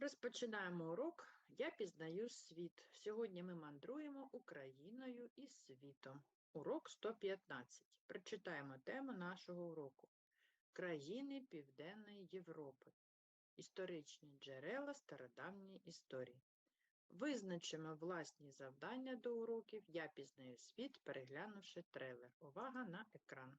Розпочинаємо урок Я пізнаю світ. Сьогодні ми мандруємо Україною і світом. Урок 115. Прочитаємо тему нашого уроку. Країни Південної Європи. Історичні джерела стародавньої історії. Визначимо власні завдання до уроків Я пізнаю світ, переглянувши трейлер. Увага на екран.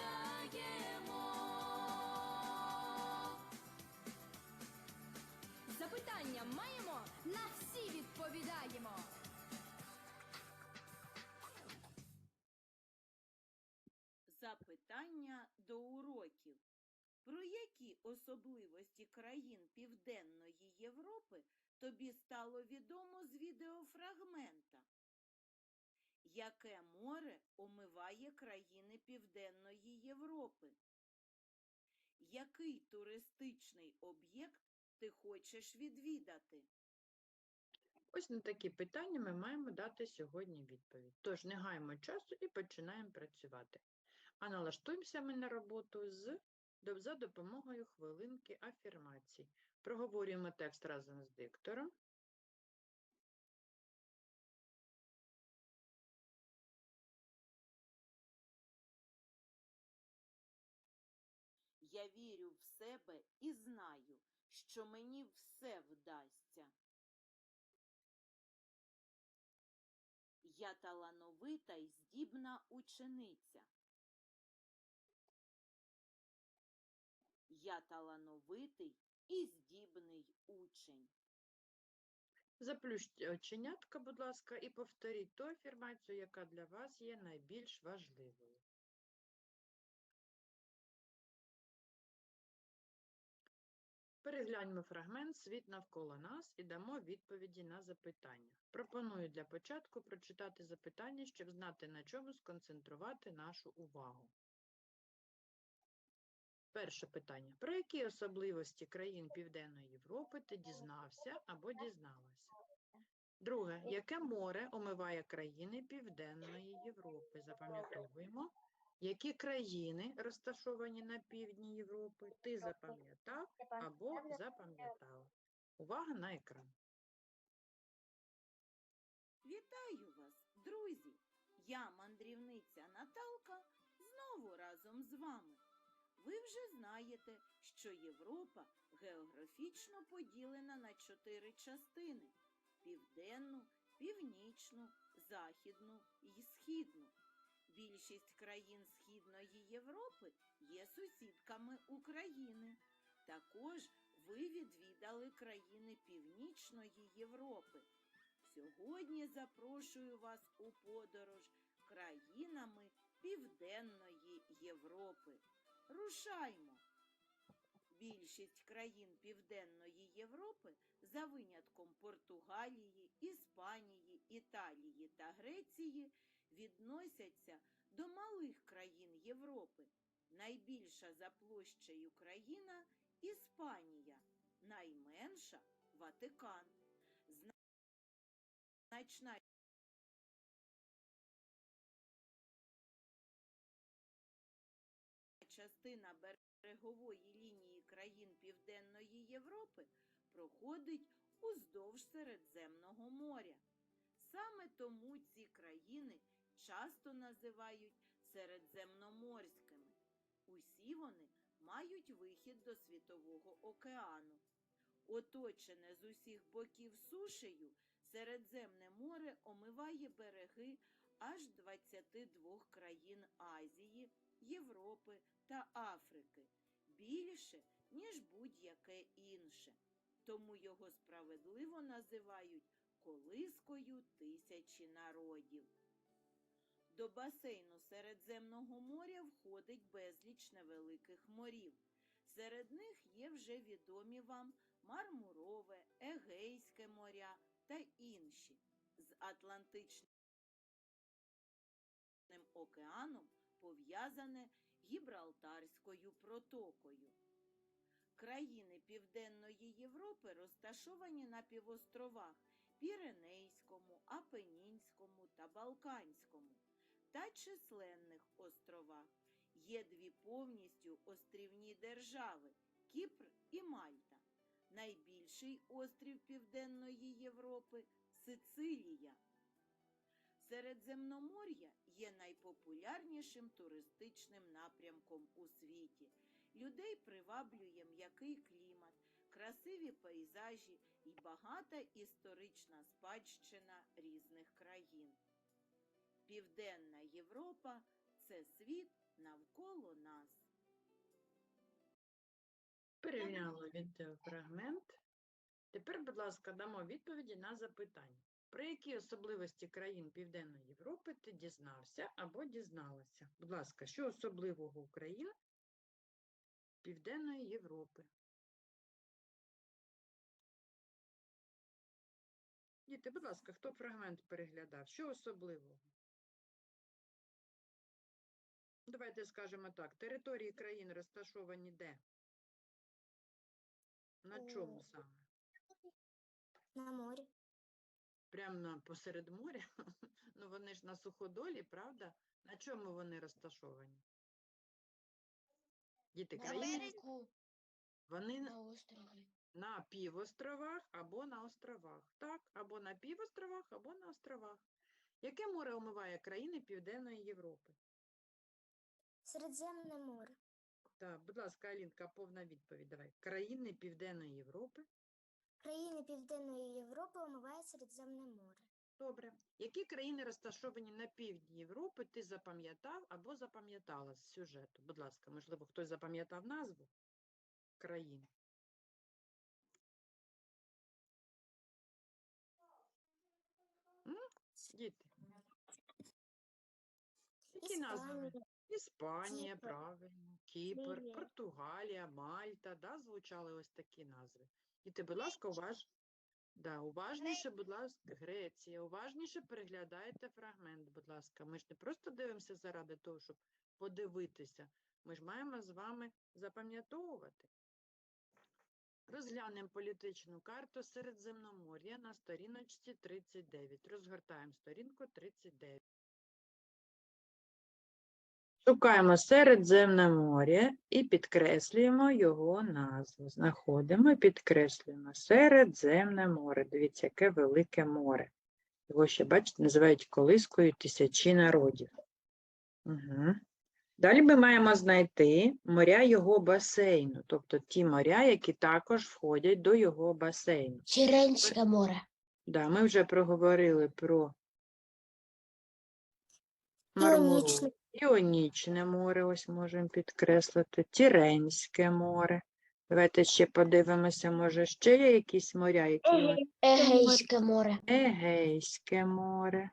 Запитання до уроків. Про які особливості країн Південної Європи тобі стало відомо з відеофрагмента? Яке море омиває країни Південної Європи? Який туристичний об'єкт ти хочеш відвідати? Ось на такі питання ми маємо дати сьогодні відповідь. Тож не гаємо часу і починаємо працювати. А налаштуємося ми на роботу з, за допомогою хвилинки афірмацій. Проговорюємо текст разом з диктором. Я вірю в себе і знаю, що мені все вдасться. Я талановита й здібна учениця. Я талановитий і здібний учень. Заплющте оченятка, будь ласка, і повторіть ту афірмацію, яка для вас є найбільш важливою. Перегляньмо фрагмент «Світ навколо нас» і дамо відповіді на запитання. Пропоную для початку прочитати запитання, щоб знати, на чому сконцентрувати нашу увагу. Перше питання. Про які особливості країн Південної Європи ти дізнався або дізналася? Друге. Яке море омиває країни Південної Європи? Запам'ятовуємо. Які країни розташовані на півдні Європи? Ти запам'ятав або запам'ятала. Увага на екран. Вітаю вас, друзі! Я мандрівниця Наталка знову разом з вами. Ви вже знаєте, що Європа географічно поділена на чотири частини: південну, північну, західну і східну. Більшість країн Східної Європи є сусідками України. Також ви відвідали країни Північної Європи. Сьогодні запрошую вас у подорож країнами Південної Європи. Рушаймо! Більшість країн Південної Європи, за винятком Португалії, Іспанії, Італії та Греції, відносяться до малих країн Європи. Найбільша за площею країна Іспанія, найменша Ватикан. Значна частина берегової лінії країн Південної Європи проходить уздовж Середземного моря. Саме тому ці країни часто називають середземноморськими. Усі вони мають вихід до Світового океану. Оточене з усіх боків сушею, Середземне море омиває береги аж 22 країн Азії, Європи та Африки, більше, ніж будь-яке інше. Тому його справедливо називають колискою тисячі народів. До басейну Середземного моря входить безліч невеликих морів. Серед них є вже відомі вам Мармурове, Егейське моря та інші. З Атлантичним океаном пов'язане Гібралтарською протокою. Країни Південної Європи розташовані на півостровах Піренейському, Апенінському та Балканському та численних островах. Є дві повністю острівні держави Кіпр і Мальта. Найбільший острів Південної Європи Сицилія. Середземномор'я є найпопулярнішим туристичним напрямком у світі. Людей приваблює м'який клімат, красиві пейзажі і багата історична спадщина різних країн. Південна Європа це світ навколо нас. Перевіряли відеофрагмент. Тепер, будь ласка, дамо відповіді на запитання. Про які особливості країн Південної Європи ти дізнався або дізналася? Будь ласка, що особливого у країн Південної Європи? Діти, будь ласка, хто фрагмент переглядав? Що особливого? Давайте скажемо так. Території країн розташовані де? На чому саме? На морі. Прямо посеред моря? Ну вони ж на суходолі, правда? На чому вони розташовані? Діти, На країни, берегу. вони На острові. на півостровах або на островах. Так, або на півостровах, або на островах. Яке море омиває країни Південної Європи? Середземне море. Так, будь ласка, Алінка, повна відповідь. Давай. Країни Південної Європи. Країни Південної Європи омиває Середземне море. Добре. Які країни розташовані на півдні Європи, ти запам'ятав або запам'ятала з сюжету? Будь ласка, можливо, хтось запам'ятав назву країн? М? Діти. Які назви? Іспанія, Кіпр, правильно, Кіпр. Португалія, Мальта, да, звучали ось такі назви. Діти, будь ласка, уваж... да, уважніше, будь ласка, Греція, уважніше переглядайте фрагмент, будь ласка. Ми ж не просто дивимося заради того, щоб подивитися. Ми ж маємо з вами запам'ятовувати. Розглянемо політичну карту Середземномор'я на сторіночці 39. Розгортаємо сторінку 39. Шукаємо Середземне море і підкреслюємо його назву. Знаходимо і підкреслюємо Середземне море. Дивіться, яке велике море. Його ще, бачите, називають колискою тисячі народів. Угу. Далі ми маємо знайти моря його басейну, тобто ті моря, які також входять до його басейну. Черенське море. Да, ми вже проговорили про Мармуру. Іонічне. Море, ось можемо підкреслити, Тіренське море. Давайте ще подивимося, може, ще є якісь моря, які ми... Егейське море. Егейське море.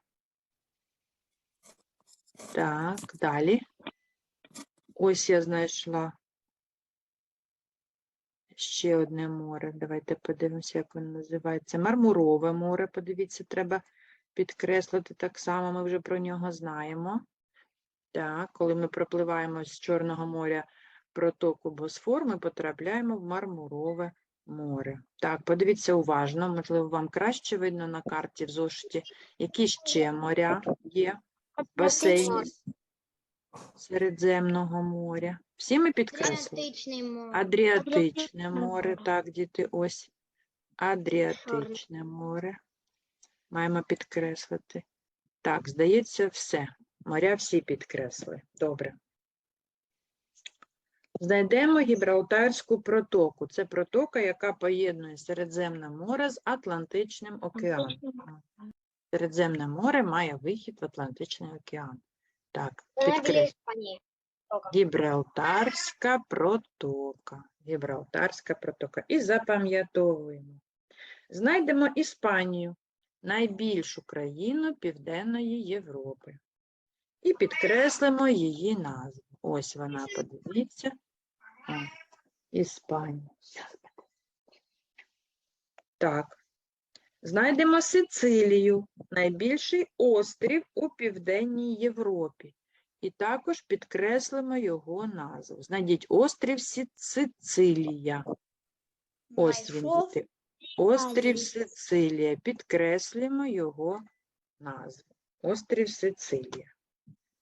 Так, далі. Ось я знайшла ще одне море. Давайте подивимося, як воно називається. Мармурове море. Подивіться, треба підкреслити так само, ми вже про нього знаємо. Так, коли ми пропливаємо з Чорного моря протоку Босфор, ми потрапляємо в Мармурове море. Так, подивіться уважно, можливо, вам краще видно на карті в зошиті, які ще моря є в басейні Середземного моря. Всі ми підкреслили. Адріатичне море. так, діти, ось. Адріатичне море. Маємо підкреслити. Так, здається, все. Моря всі підкресли. Добре. Знайдемо Гібралтарську протоку. Це протока, яка поєднує Середземне море з Атлантичним океаном. Середземне море має вихід в Атлантичний океан. Так. Гібралтарська протока. Гібралтарська протока. І запам'ятовуємо. Знайдемо Іспанію. найбільшу країну Південної Європи. І підкреслимо її назву. Ось вона, подивіться. О, Іспанія. Так. Знайдемо Сицилію, найбільший острів у Південній Європі. І також підкреслимо його назву. Знайдіть острів Сицилія. Ось він, діти. Острів Сицилія. Підкреслимо його назву. Острів Сицилія.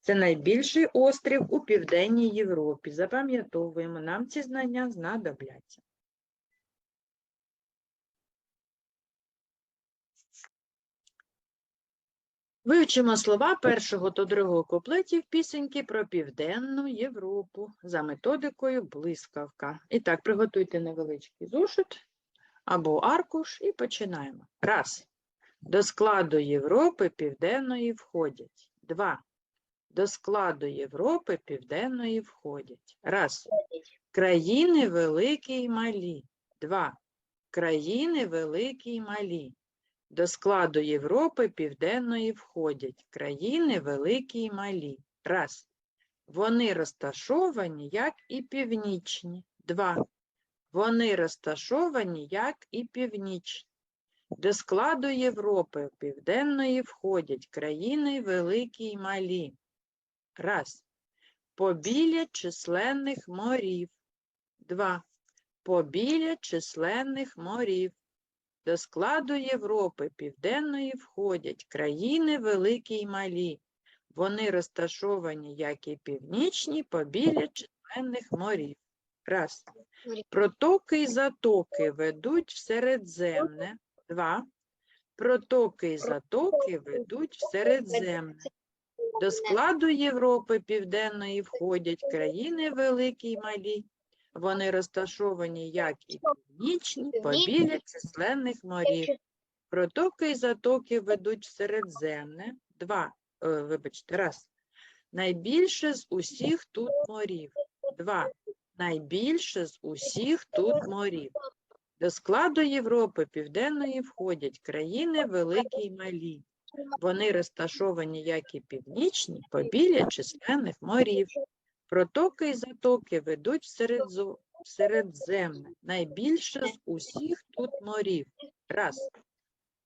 Це найбільший острів у Південній Європі. Запам'ятовуємо, нам ці знання знадобляться. Вивчимо слова першого та другого куплетів пісеньки про Південну Європу за методикою блискавка. І так, приготуйте невеличкий зошит або аркуш і починаємо. Раз. До складу Європи Південної входять. Два. До складу Європи Південної входять. Раз. Країни великі й малі. Два. Країни великі й малі. До складу Європи Південної входять країни великі й малі. Раз. Вони розташовані, як і північні. Два. Вони розташовані, як і північні. До складу Європи Південної входять країни великі й малі. Раз. Побіля численних морів. Два. Побіля численних морів. До складу Європи Південної входять країни великі й малі. Вони розташовані, як і північні, побіля численних морів. Раз. Протоки й затоки ведуть в Середземне. Два. Протоки й затоки ведуть в Середземне. До складу Європи Південної входять країни великі й малі. Вони розташовані, як і північні, побіля численних морів. Протоки й затоки ведуть в Середземне. Два. Е, вибачте, раз. Найбільше з усіх тут морів. Два. Найбільше з усіх тут морів. До складу Європи Південної входять країни великі й малі. Вони розташовані, як і північні, побіля численних морів. Протоки й затоки ведуть в Середзо-. Найбільше з усіх тут морів. Раз.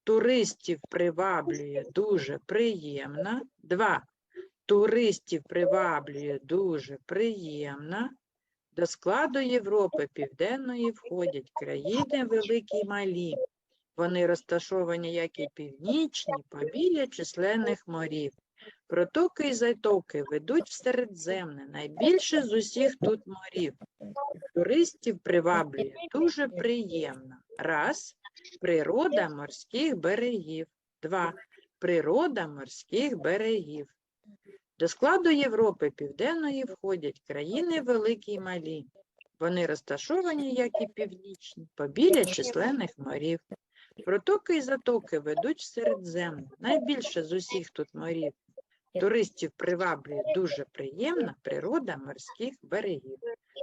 Туристів приваблює дуже приємна. Два. Туристів приваблює дуже приємна. До складу Європи Південної входять країни великі й малі. Вони розташовані, як і північні, побіля численних морів. Протоки й затоки ведуть в Середземне, найбільше з усіх тут морів. Туристів приваблює дуже приємно. Раз. Природа морських берегів. Два. Природа морських берегів. До складу Європи Південної входять країни великі й малі. Вони розташовані, як і північні, побіля численних морів. Протоки й затоки ведуть в Середземне, найбільше з усіх тут морів. Туристів приваблює дуже приємна природа морських берегів.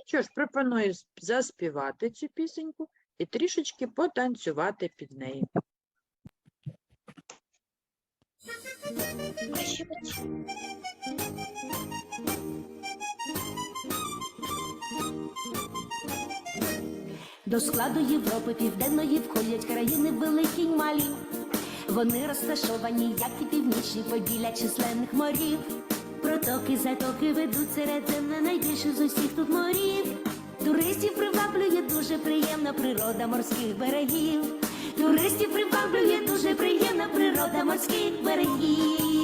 Що ж, пропоную заспівати цю пісеньку і трішечки потанцювати під нею. До складу Європи Південної входять країни великі й малі. Вони розташовані, як і північні побіля численних морів. Протоки, затоки ведуть середземне найбільше з усіх тут морів. Туристів приваблює дуже приємна природа морських берегів. Туристів приваблює дуже приємна природа морських берегів.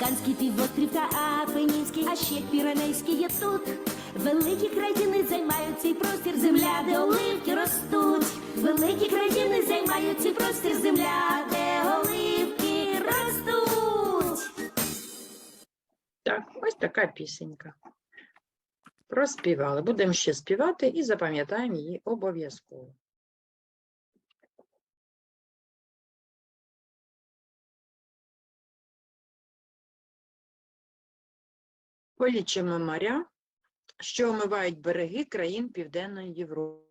Балканський півострів та Апенінський, а ще Піранейський є тут. Великі країни займають цей простір, земля, де оливки ростуть. Великі країни займають цей простір, земля, де оливки ростуть. Так, ось така пісенька. Проспівали. Будемо ще співати і запам'ятаємо її обов'язково. Полічимо моря що омивають береги країн Південної Європи.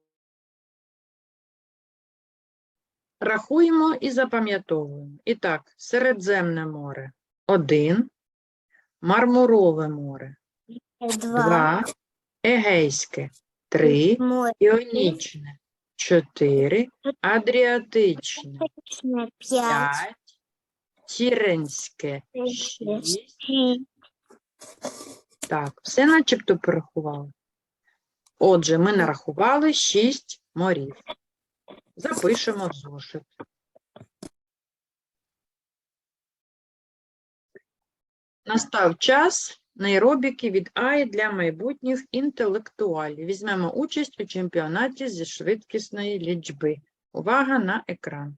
Рахуємо і запам'ятовуємо. І так, Середземне море – 1, Мармурове море – Два. 2, Егейське – 3, Іонічне – 4, Адріатичне П'ять. – 5, Тіренське – 6. Так, все начебто порахували. Отже, ми нарахували 6 морів. Запишемо в зошит. Настав час нейробіки від АІ для майбутніх інтелектуалів. Візьмемо участь у чемпіонаті зі швидкісної лічби. Увага на екран.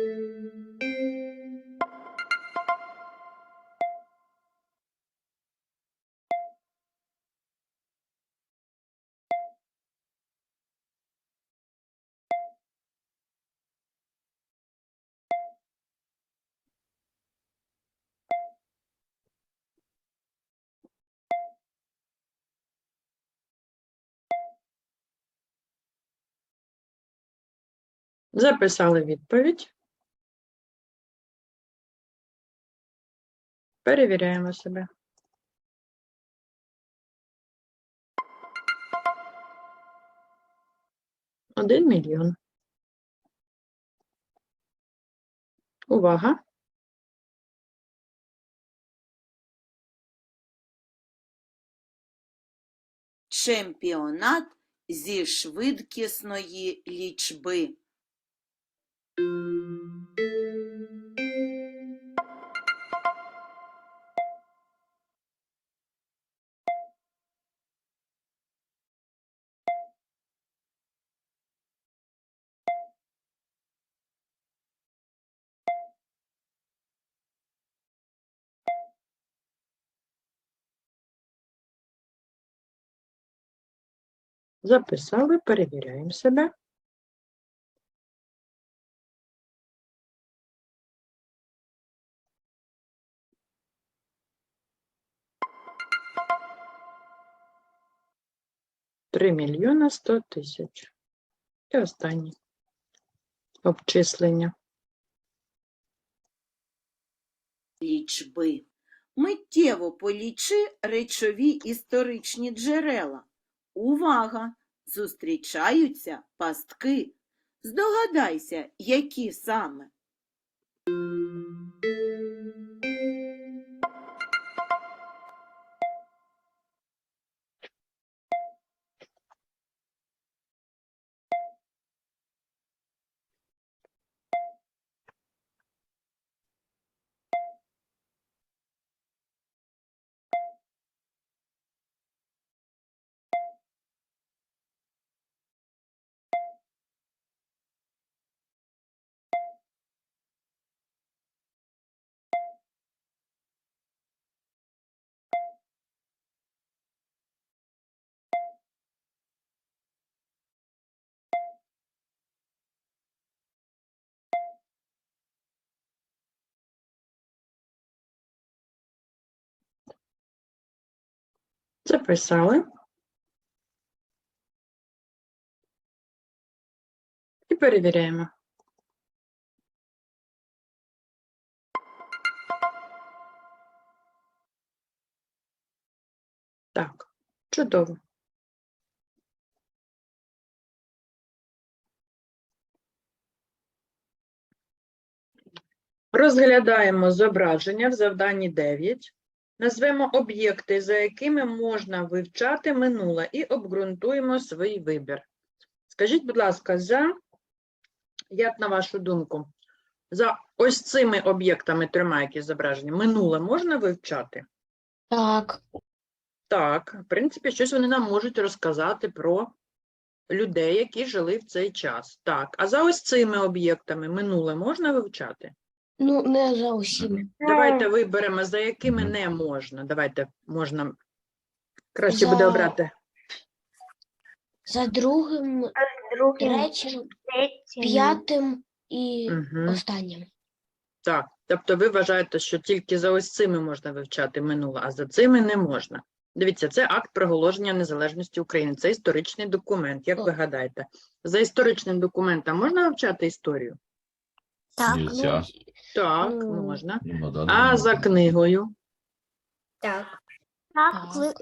Записали відповідь. Перевіряємо себе. Один мільйон. Увага. Чемпіонат зі швидкісної лічби. Записали, перевіряємо себе. Три мільйона сто тисяч. І останнє обчислення. лічби. Миттєво полічи речові історичні джерела. Увага! Зустрічаються пастки. Здогадайся, які саме. Записали. І перевіряємо. Так, чудово. Розглядаємо зображення в завданні 9. Назвемо об'єкти, за якими можна вивчати минуле, і обґрунтуємо свій вибір. Скажіть, будь ласка, за, як на вашу думку, За ось цими об'єктами трьома, які зображені, минуле можна вивчати? Так. Так, в принципі, щось вони нам можуть розказати про людей, які жили в цей час. Так, а за ось цими об'єктами минуле можна вивчати? Ну, не за усіма. Давайте виберемо, за якими не можна. Давайте можна краще буде За- обрати. За другим, Другим, третім, третім, п'ятим і Угу. останнім. Так, тобто ви вважаєте, що тільки за ось цими можна вивчати минуле, а за цими не можна. Дивіться, це акт проголошення незалежності України. Це історичний документ. Як ви гадаєте, за історичним документом можна вивчати історію? Так, Нельзя. Так, Ну, можна. Ну, на данный А за книгою так. Так. Так, коли-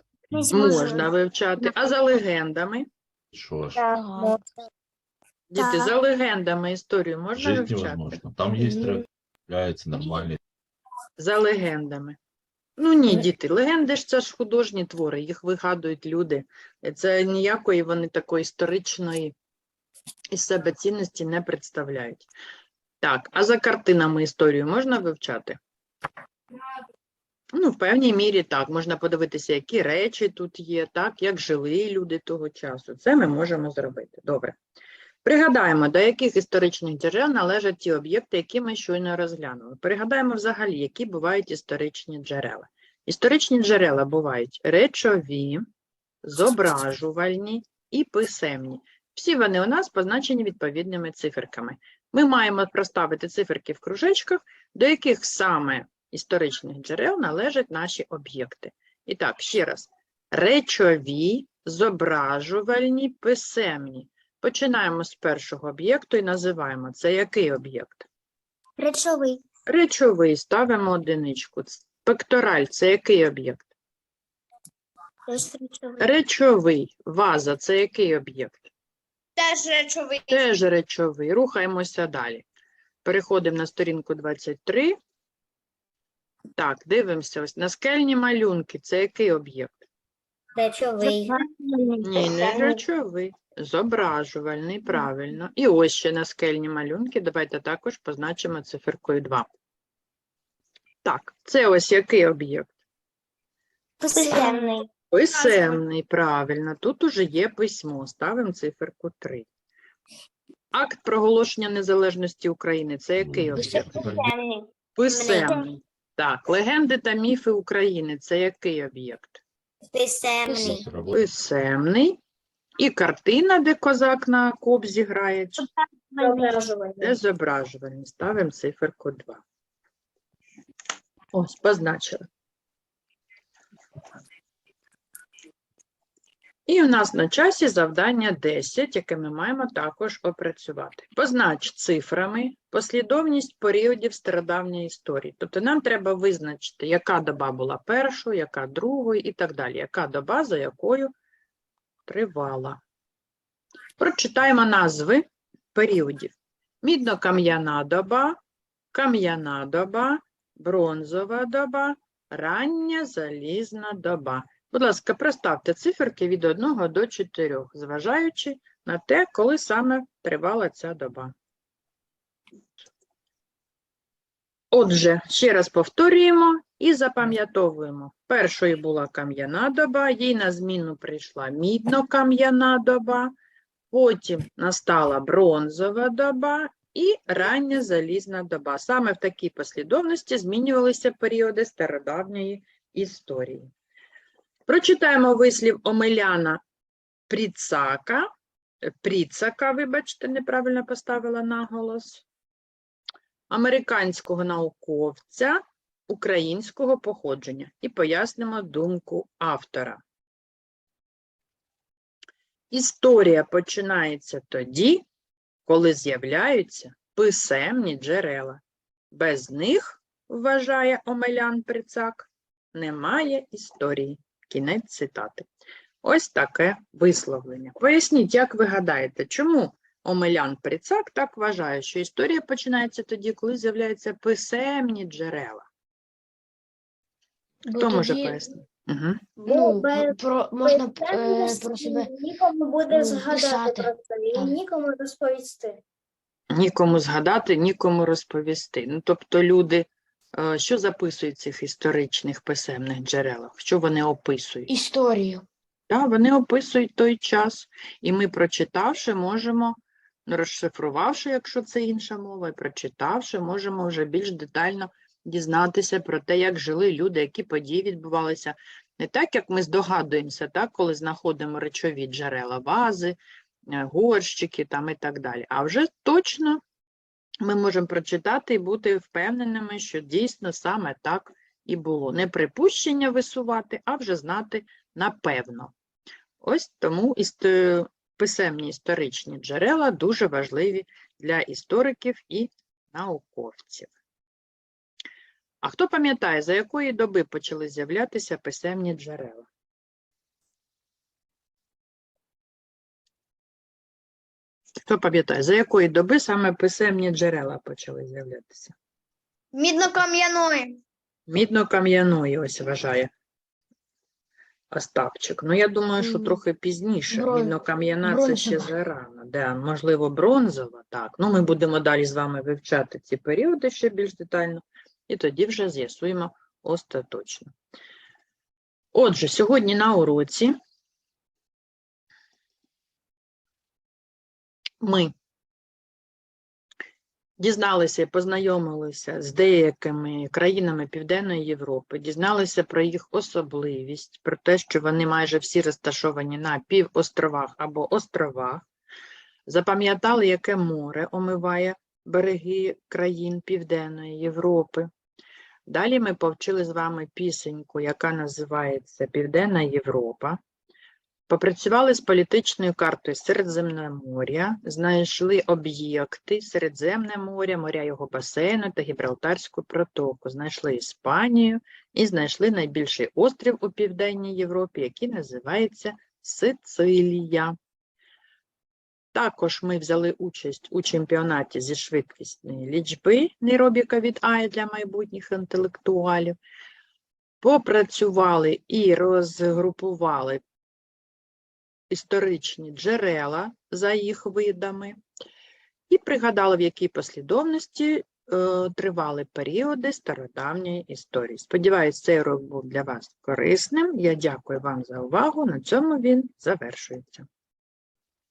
можна вивчати. А за легендами? Что ж, Так, можна. Діти, Так. за легендами історію можна жить вивчати? невозможно. Там есть Мгм. является нормальный. За легендами. Ну ні, діти, легенди ж це ж художні твори, їх вигадують люди. І Це ніякої вони такої історичної із себе цінності не представляють. Так, а за картинами історію можна вивчати? Ну, в певній мірі так. Можна подивитися, які речі тут є, так, як жили люди того часу. Це ми можемо зробити. Добре. Пригадаємо, до яких історичних джерел належать ті об'єкти, які ми щойно розглянули. Пригадаємо взагалі, які бувають історичні джерела. Історичні джерела бувають речові, зображувальні і писемні. Всі вони у нас позначені відповідними циферками. Ми маємо проставити циферки в кружечках, до яких саме історичних джерел належать наші об'єкти. І так, ще раз: речові, зображувальні, писемні. Починаємо з першого об'єкту і називаємо це який об'єкт? Речовий. Речовий ставимо одиничку. Пектораль це який об'єкт? Речовий. Речовий. Ваза це який об'єкт? Теж речовий. Теж речовий. Рухаємося далі. Переходимо на сторінку 23. Так, дивимося. Ось наскельні малюнки. Це який об'єкт? Речовий. Ні, не речовий. Зображувальний, правильно. І ось ще наскельні малюнки. Давайте також позначимо циферкою 2. Так, це ось який об'єкт? Писемний. Писемний, правильно. Тут уже є письмо. Ставимо циферку 3. Акт проголошення незалежності України. Це який об'єкт? Писемний. Писемний. Так, легенди та міфи України. Це який об'єкт? Писемний. Писемний. І картина, де козак на кобзі грає. Це Зображувальний. зображувальний. Ставимо циферку 2. Ось, позначили. І у нас на часі завдання 10, яке ми маємо також опрацювати. Познач цифрами послідовність періодів стародавньої історії. Тобто нам треба визначити, яка доба була першою, яка другою і так далі. Яка доба за якою тривала. Прочитаємо назви періодів. Мідно-кам'яна доба, кам'яна доба, бронзова доба, рання залізна доба. Будь ласка, проставте циферки від 1 до 4, зважаючи на те, коли саме тривала ця доба. Отже, ще раз повторюємо і запам'ятовуємо. Першою була кам'яна доба, їй на зміну прийшла мідно-кам'яна доба, потім настала бронзова доба і рання залізна доба. Саме в такій послідовності змінювалися періоди стародавньої історії. Прочитаємо вислів Омеляна Пріцака, Пріцака, вибачте, неправильно поставила наголос, американського науковця українського походження і пояснимо думку автора. Історія починається тоді, коли з'являються писемні джерела. Без них, вважає Омелян Прицак, немає історії. Кінець цитати. Ось таке висловлення. Поясніть, як ви гадаєте, чому Омелян Прицак так вважає, що історія починається тоді, коли з'являються писемні джерела? Бо Хто може пояснити? Угу. Ну, про, можна е, про себе Нікому буде ну, згадати писати. про це і нікому розповісти. нікому згадати, нікому розповісти. Ну, тобто люди, що записують в цих історичних писемних джерелах, що вони описують? Історію. Да, вони описують той час, і ми, прочитавши, можемо, ну, розшифрувавши, якщо це інша мова, і прочитавши, можемо вже більш детально дізнатися про те, як жили люди, які події відбувалися. Не так, як ми здогадуємося, так, коли знаходимо речові джерела, вази, е, горщики там і так далі. А вже точно ми можемо прочитати і бути впевненими, що дійсно саме так і було. Не припущення висувати, а вже знати напевно. Ось тому істо- писемні історичні джерела дуже важливі для істориків і науковців. А хто пам'ятає, за якої доби почали з'являтися писемні джерела? Хто пам'ятає, за якої доби саме писемні джерела почали з'являтися? Мідно-кам'яної. Мідно-кам'яної, ось вважає Остапчик. Ну, я думаю, що трохи пізніше. брон- Мідно-кам'яна це ще зарано. Да, можливо, бронзова, так. Ну, ми будемо далі з вами вивчати ці періоди ще більш детально, і тоді вже з'ясуємо остаточно. Отже, сьогодні на уроці ми дізналися і познайомилися з деякими країнами Південної Європи, дізналися про їх особливість, про те, що вони майже всі розташовані на півостровах або островах, запам'ятали, яке море омиває береги країн Південної Європи. Далі ми повчили з вами пісеньку, яка називається Південна Європа. Попрацювали з політичною картою Середземномор'я, знайшли об'єкти Середземне море, моря його басейну та Гібралтарську протоку, знайшли Іспанію і знайшли найбільший острів у Південній Європі, який називається Сицилія. Також ми взяли участь у чемпіонаті зі швидкісної лічби Нейробіка від АЙ для майбутніх інтелектуалів. Попрацювали і розгрупували історичні джерела за їх видами, і пригадали, в якій послідовності е, тривали періоди стародавньої історії. Сподіваюсь, цей урок був для вас корисним. Я дякую вам за увагу. На цьому він завершується.